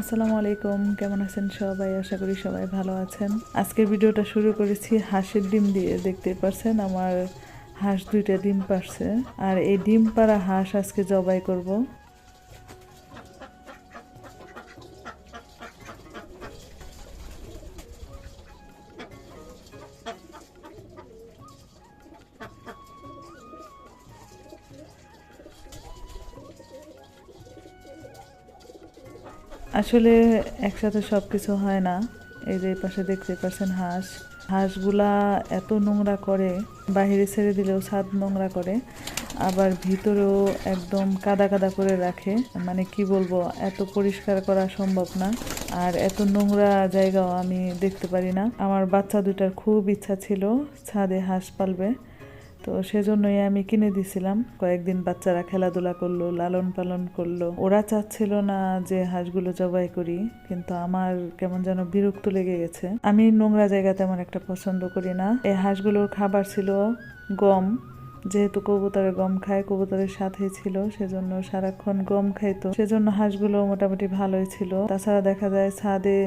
আসসালামু আলাইকুম, কেমন আছেন সবাই? আশা করি সবাই ভালো আছেন। আজকের ভিডিওটা শুরু করেছি হাঁসের ডিম দিয়ে দেখতে পারছেন আমার হাঁস দুইটা ডিম পারছে আর এই ডিম পাড়া হাঁস আজকে জবাই করব। আসলে একসাথে সব কিছু হয় না। এই যে পাশে দেখতে পাচ্ছেন হাঁস। হাঁসগুলা এত নোংরা করে বাইরে ছেড়ে দিলেও ছাদ নোংরা করে, আবার ভিতরেও একদম কাদা কাদা করে রাখে। মানে কি বলব, এত পরিষ্কার করা সম্ভব না। আর এত নোংরা জায়গাও আমি দেখতে পারি না। আমার বাচ্চা দুটার খুব ইচ্ছা ছিল ছাদে হাঁস পালবে। তো সেজন্যই আমি কিনে দিছিলাম। কয়েকদিন বাচ্চারা খেলাধুলা করল, লালন পালন করল। ওরা চাচ্ছিল না যে হাঁসগুলো জবাই করি, কিন্তু আমার কেমন যেন বিরক্ত লেগে গেছে। আমি নোংরা জায়গা তেমন একটা পছন্দ করি না। এই হাঁসগুলোর খাবার ছিল গম। যেহেতু কবুতরে গম খায়, কবুতরের সাথে ছিল, সেজন্য সারাক্ষণ গম খাইতো। সেজন্য হাঁসগুলো মোটামুটি ভালোই ছিল। তাছাড়া দেখা যায় ছাদে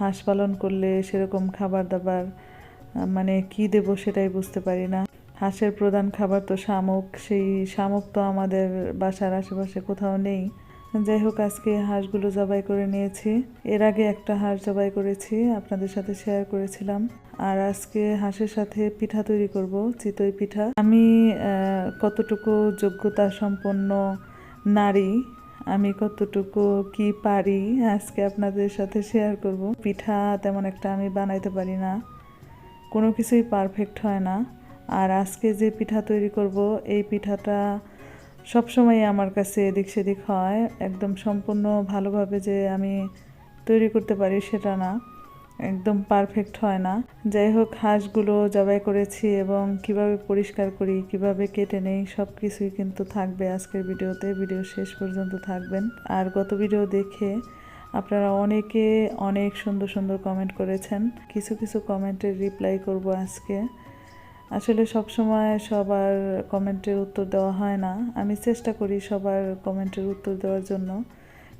হাঁস পালন করলে সেরকম খাবার দাবার মানে কি দেব সেটাই বুঝতে পারি না। হাঁসের প্রধান খাবার তো শামুক, সেই শামুক তো আমাদের বাসার আশেপাশে কোথাও নেই। যাই হোক, আজকে হাঁসগুলো জবাই করে নিয়েছি। এর আগে একটা হাঁস জবাই করেছি, আপনাদের সাথে শেয়ার করেছিলাম। আর আজকে হাঁসের সাথে পিঠা তৈরি করব, চিতই পিঠা। আমি কতটুকু যোগ্যতা সম্পন্ন নারী, আমি কতটুকু কি পারি, আজকে আপনাদের সাথে শেয়ার করব। পিঠা তেমন একটা আমি বানাইতে পারি না। কোনো কিছুই পারফেক্ট হয় না। আর আজকে যে পিঠা তৈরি করব, এই পিঠাটা সবসময় আমার কাছে এদিক সেদিক হয়। একদম সম্পূর্ণ ভালোভাবে যে আমি তৈরি করতে পারি সেটা না। একদম পারফেক্ট হয় না। যাই হোক, হাঁসগুলো জবাই করেছি এবং কীভাবে পরিষ্কার করি, কীভাবে কেটে নেই সব কিছুই কিন্তু থাকবে আজকের ভিডিওতে। ভিডিও শেষ পর্যন্ত থাকবেন। আর গত ভিডিও দেখে আপনারা অনেকে অনেক সুন্দর সুন্দর কমেন্ট করেছেন। কিছু কিছু কমেন্টের রিপ্লাই করব আজকে। আসলে সব সময় সবার কমেন্টের উত্তর দেওয়া হয় না। আমি চেষ্টা করি সবার কমেন্টের উত্তর দেওয়ার জন্য,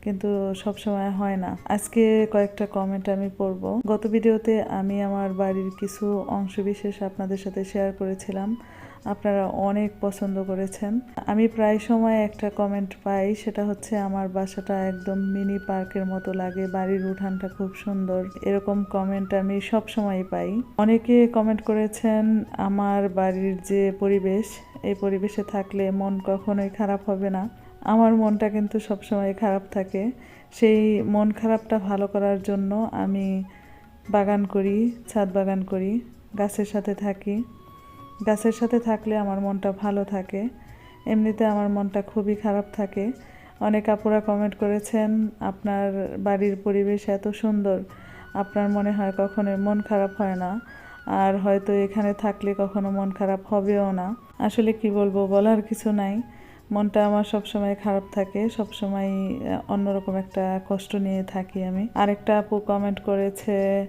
কিন্তু সব সময় হয় না। আজকে কয়েকটা কমেন্ট আমি পড়ব। গত ভিডিওতে আমি আমার বাড়ির কিছু অংশ বিশেষ আপনাদের সাথে শেয়ার করেছিলাম। আপনারা অনেক পছন্দ করেছেন। আমি প্রায় সময় একটা কমেন্ট পাই, সেটা হচ্ছে, আমার বাসাটা একদম মিনি পার্কের মতো লাগে, বাড়ির উঠানটা খুব সুন্দর। এরকম কমেন্ট আমি সব সময় পাই। অনেকে কমেন্ট করেছেন, আমার বাড়ির যে পরিবেশ, এই পরিবেশে থাকলে মন কখনোই খারাপ হবে না। আমার মনটা কিন্তু সবসময় খারাপ থাকে। সেই মন খারাপটা ভালো করার জন্য আমি বাগান করি, ছাদ বাগান করি, গাছের সাথে থাকি। গাছের সাথে থাকলে আমার মনটা ভালো থাকে। এমনিতে আমার মনটা খুবই খারাপ থাকে। অনেক আপুরা কমেন্ট করেছেন, আপনার বাড়ির পরিবেশ এত সুন্দর। আপনার মনে হয় কখনো মন খারাপ হয় না। আর হয়তো এখানে থাকলে কখনো মন খারাপ হবেও না। আসলে কি বলব, বলার কিছু নাই। মনটা আমার সবসময় খারাপ থাকে, সবসময় অন্যরকম একটা কষ্ট নিয়ে থাকি আমি। আরেকটা আপু কমেন্ট করেছে,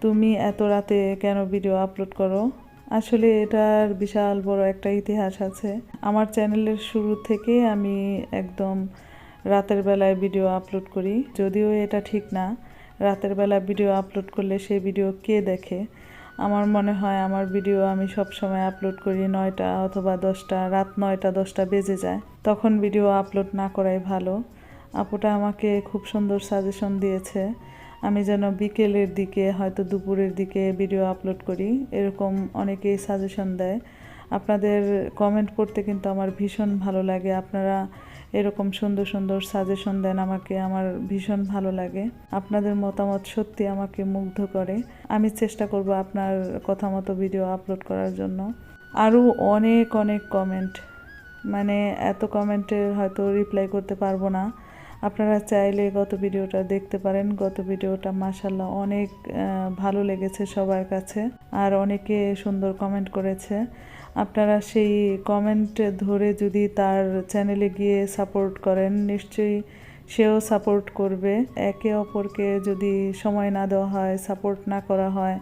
তুমি এত রাতে কেন ভিডিও আপলোড করো? আসলে এটার বিশাল বড় একটা ইতিহাস আছে। আমার চ্যানেলের শুরু থেকে আমি একদম রাতের বেলায় ভিডিও আপলোড করি। যদিও এটা ঠিক না, রাতের বেলা ভিডিও আপলোড করলে সেই ভিডিও কে দেখে? আমার মনে হয় আমার ভিডিও আমি সব সময় আপলোড করি নয়টা অথবা দশটা, রাত নয়টা, দশটা বেজে যায়। তখন ভিডিও আপলোড না করাই ভালো। আপুটা আমাকে খুব সুন্দর সাজেশন দিয়েছে। আমি যেন বিকেলের দিকে, হয়তো দুপুরের দিকে ভিডিও আপলোড করি। এরকম অনেকেই সাজেশন দেয়। আপনাদের কমেন্ট পড়তে কিন্তু আমার ভীষণ ভালো লাগে। আপনারা এরকম সুন্দর সুন্দর সাজেশন দেন আমাকে, আমার ভীষণ ভালো লাগে। আপনাদের মতামত সত্যি আমাকে মুগ্ধ করে। আমি চেষ্টা করব আপনার কথা মতো ভিডিও আপলোড করার জন্য। আরও অনেক অনেক কমেন্ট মানে এত কমেন্টের হয়তো রিপ্লাই করতে পারব না। আপনারা চাইলে গত ভিডিওটা দেখতে পারেন। গত ভিডিওটা মাসাল্লাহ অনেক ভালো লেগেছে সবার কাছে আর অনেকে সুন্দর কমেন্ট করেছে। আপনারা সেই কমেন্ট ধরে যদি তার চ্যানেলে গিয়ে সাপোর্ট করেন, নিশ্চয়ই সেও সাপোর্ট করবে। একে অপরকে যদি সময় না দেওয়া হয় সাপোর্ট না করা হয়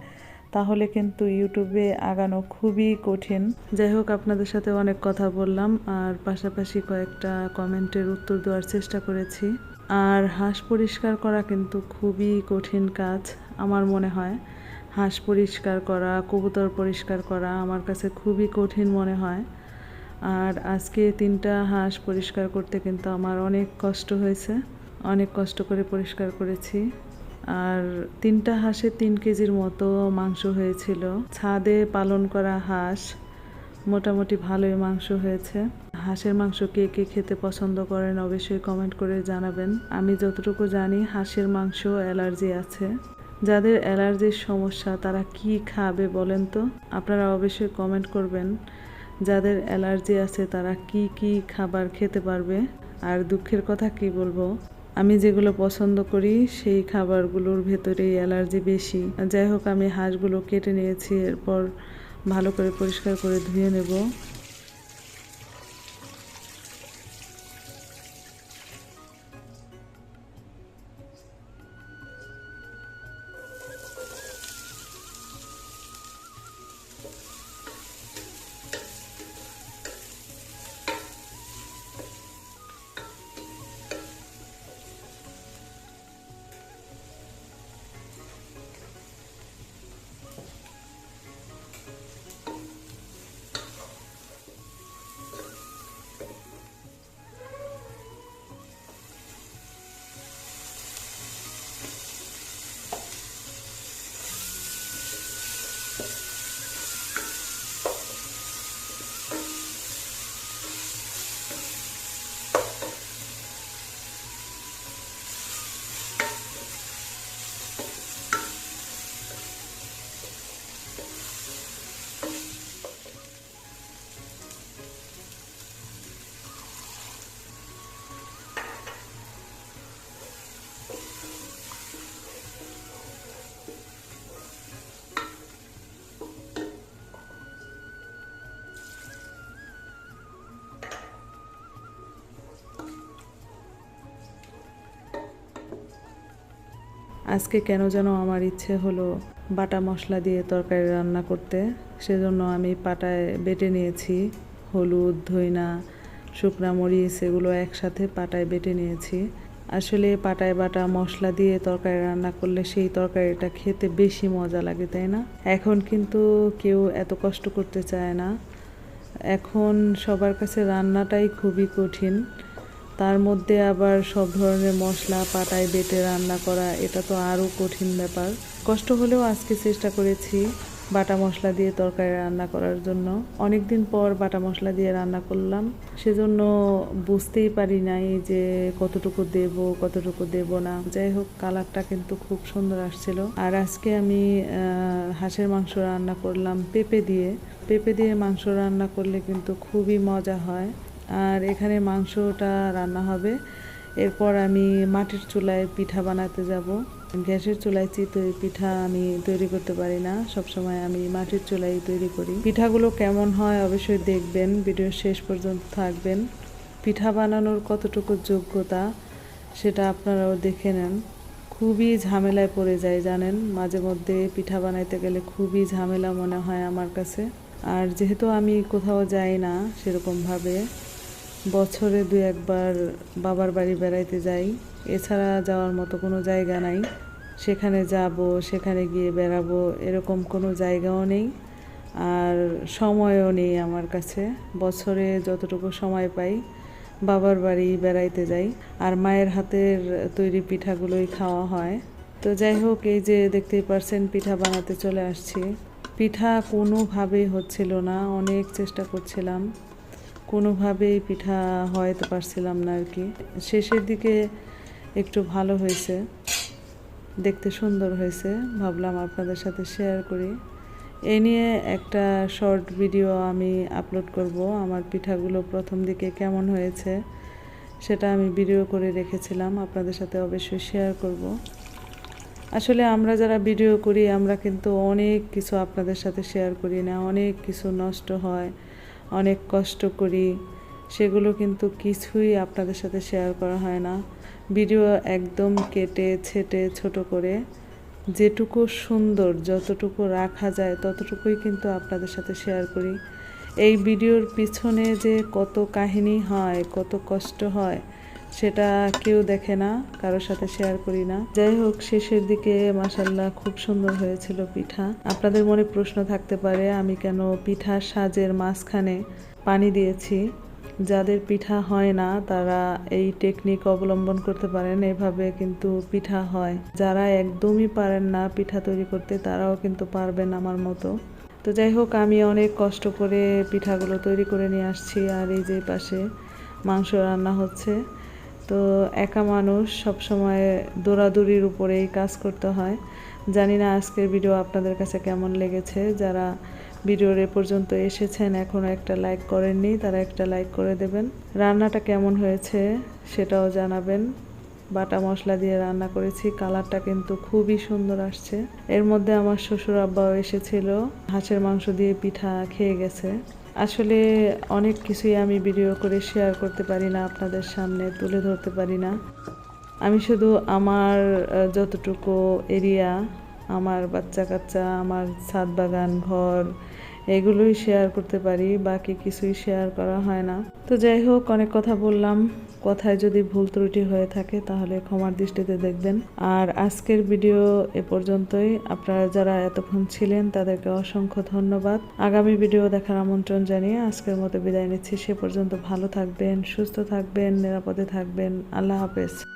তাহলে কিন্তু ইউটিউবে আগানো খুবই কঠিন। যাই হোক, আপনাদের সাথে অনেক কথা বললাম, আর পাশাপাশি কয়েকটা কমেন্টের উত্তর দেওয়ার চেষ্টা করেছি। আর হাঁস পরিষ্কার করা কিন্তু খুবই কঠিন কাজ, আমার মনে হয়। হাঁস পরিষ্কার করা, কবুতর পরিষ্কার করা আমার কাছে খুবই কঠিন মনে হয়। আর আজকে তিনটা হাঁস পরিষ্কার করতে কিন্তু আমার অনেক কষ্ট হয়েছে। অনেক কষ্ট করে পরিষ্কার করেছি। আর তিনটা হাঁসে তিন কেজির মতো মাংস হয়েছিল। ছাদে পালন করা হাঁস মোটামুটি ভালোই মাংস হয়েছে। হাঁসের মাংস কে কে খেতে পছন্দ করেন অবশ্যই কমেন্ট করে জানাবেন। আমি যতটুকু জানি হাঁসের মাংস অ্যালার্জি আছে। যাদের অ্যালার্জির সমস্যা তারা কি খাবে বলেন তো? আপনারা অবশ্যই কমেন্ট করবেন। যাদের অ্যালার্জি আছে তারা কি কি খাবার খেতে পারবে? আর দুঃখের কথা কি বলব? আমি যেগুলো পছন্দ করি, সেই খাবারগুলোর ভেতরেই অ্যালার্জি বেশি। যাই হোক, আমি হাঁসগুলো কেটে নিয়েছি, এরপর ভালো করে পরিষ্কার করে ধুয়ে নেব। আজকে কেন যেন আমার ইচ্ছে হলো বাটা মশলা দিয়ে তরকারি রান্না করতে। সেজন্য আমি পাটায় বেটে নিয়েছি হলুদ, ধইনা, শুকনা মরিচ, এগুলো একসাথে পাটায় বেটে নিয়েছি। আসলে পাটায় বাটা মশলা দিয়ে তরকারি রান্না করলে সেই তরকারিটা খেতে বেশি মজা লাগে, তাই না? এখন কিন্তু কেউ এত কষ্ট করতে চায় না। এখন সবার কাছে রান্নাটাই খুবই কঠিন। তার মধ্যে আবার সব ধরনের মশলা পাটায় বেটে রান্না করা, এটা তো আরও কঠিন ব্যাপার। কষ্ট হলেও আজকে চেষ্টা করেছি বাটা মশলা দিয়ে তরকারি রান্না করার জন্য। অনেক দিন পর বাটা মশলা দিয়ে রান্না করলাম। সেজন্য বুঝতেই পারি নাই যে কতটুকু দেব কতটুকু দেব না। যাই হোক, কালারটা কিন্তু খুব সুন্দর আসছিল। আর আজকে আমি হাঁসের মাংস রান্না করলাম পেঁপে দিয়ে। পেঁপে দিয়ে মাংস রান্না করলে কিন্তু খুবই মজা হয়। আর এখানে মাংসটা রান্না হবে। এরপর আমি মাটির চুলায় পিঠা বানাতে যাব। গ্যাসের চুলায় চিতই পিঠা আমি তৈরি করতে পারি না। সবসময় আমি মাটির চুলাই তৈরি করি। পিঠাগুলো কেমন হয় অবশ্যই দেখবেন। ভিডিও শেষ পর্যন্ত থাকবেন। পিঠা বানানোর কতটুকু যোগ্যতা সেটা আপনারাও দেখে নেন। খুবই ঝামেলায় পড়ে যায়, জানেন? মাঝে মধ্যে পিঠা বানাইতে গেলে খুবই ঝামেলা মনে হয় আমার কাছে। আর যেহেতু আমি কোথাও যাই না সেরকমভাবে বছরে দু একবার বাবার বাড়ি বেড়াইতে যাই। এছাড়া যাওয়ার মতো কোনো জায়গা নাই। সেখানে যাব, সেখানে গিয়ে বেড়াবো, এরকম কোনো জায়গাও নেই। আর সময়ও নেই আমার কাছে। বছরে যতটুকু সময় পাই বাবার বাড়ি বেড়াইতে যাই। আর মায়ের হাতের তৈরি পিঠাগুলোই খাওয়া হয়। তো যাই হোক, এই যে দেখতেই পারছেন পিঠা বানাতে চলে আসছি। পিঠা কোনোভাবেই হচ্ছিল না, অনেক চেষ্টা করছিলাম। কোনোভাবেই পিঠা হয়তো পারছিলাম না আর কি। শেষের দিকে একটু ভালো হয়েছে, দেখতে সুন্দর হয়েছে, ভাবলাম আপনাদের সাথে শেয়ার করি। এ নিয়ে একটা শর্ট ভিডিও আমি আপলোড করব, আমার পিঠাগুলো প্রথম দিকে কেমন হয়েছে সেটা আমি ভিডিও করে রেখেছিলাম, আপনাদের সাথে অবশ্যই শেয়ার করব। আসলে আমরা যারা ভিডিও করি, আমরা কিন্তু অনেক কিছু আপনাদের সাথে শেয়ার করি না, অনেক কিছু নষ্ট হয়। অনেক কষ্ট করি। সেগুলো কিন্তু কিছুই আপনাদের সাথে শেয়ার করা হয় না। ভিডিও একদম কেটে, ছেটে, ছোট করে যেটুকু সুন্দর, যতটুকু রাখা যায় ততটুকুই কিন্তু আপনাদের সাথে শেয়ার করি। এই ভিডিওর পিছনে যে কত কাহিনী হয়, কত কষ্ট হয় সেটা কেউ দেখে না, কারোর সাথে শেয়ার করি না। যাই হোক, শেষের দিকে মাসাল্লাহ খুব সুন্দর হয়েছিল পিঠা। আপনাদের মনে প্রশ্ন থাকতে পারে, আমি কেন পিঠার সাজের মাঝখানে পানি দিয়েছি? যাদের পিঠা হয় না, তারা এই টেকনিক অবলম্বন করতে পারেন, এভাবে কিন্তু পিঠা হয়। যারা একদমই পারেন না পিঠা তৈরি করতে, তারাও কিন্তু পারবেন আমার মতো। তো যাই হোক, আমি অনেক কষ্ট করে পিঠাগুলো তৈরি করে নিয়ে আসছি, আর এই যে পাশে মাংস রান্না হচ্ছে। তো একা মানুষ সব সময় দৌড়াদৌড়ির উপরেই কাজ করতে হয়। জানি না আজকের ভিডিও আপনাদের কাছে কেমন লেগেছে। যারা ভিডিওর এ পর্যন্ত এসেছেন এখনও একটা লাইক করেননি, তারা একটা লাইক করে দেবেন। রান্নাটা কেমন হয়েছে সেটাও জানাবেন। বাটা মশলা দিয়ে রান্না করেছি, কালারটা কিন্তু খুবই সুন্দর আসছে। এর মধ্যে আমার শ্বশুর আব্বাও এসেছিল, হাঁসের মাংস দিয়ে পিঠা খেয়ে গেছে। আসলে অনেক কিছুই আমি ভিডিও করে শেয়ার করতে পারি না, আপনাদের সামনে তুলে ধরতে পারি না। আমি শুধু আমার যতটুকু এরিয়া আমার বাচ্চা কাচ্চা আমার ছাদ বাগান, ঘর, এগুলোই শেয়ার করতে পারি, বাকি কিছুই শেয়ার করা হয় না। তো যাই হোক, অনেক কথা বললাম। কথায় যদি ভুল ত্রুটি হয়ে থাকে, তাহলে ক্ষমার দৃষ্টিতে দেখবেন। আর আজকের ভিডিও এ পর্যন্তই। আপনারা যারা এতক্ষণ ছিলেন, তাদেরকে অসংখ্য ধন্যবাদ। আগামী ভিডিও দেখার আমন্ত্রণ জানিয়ে আজকের মতো বিদায় নিচ্ছি। সে পর্যন্ত ভালো থাকবেন, সুস্থ থাকবেন, নিরাপদে থাকবেন। আল্লাহ হাফেজ।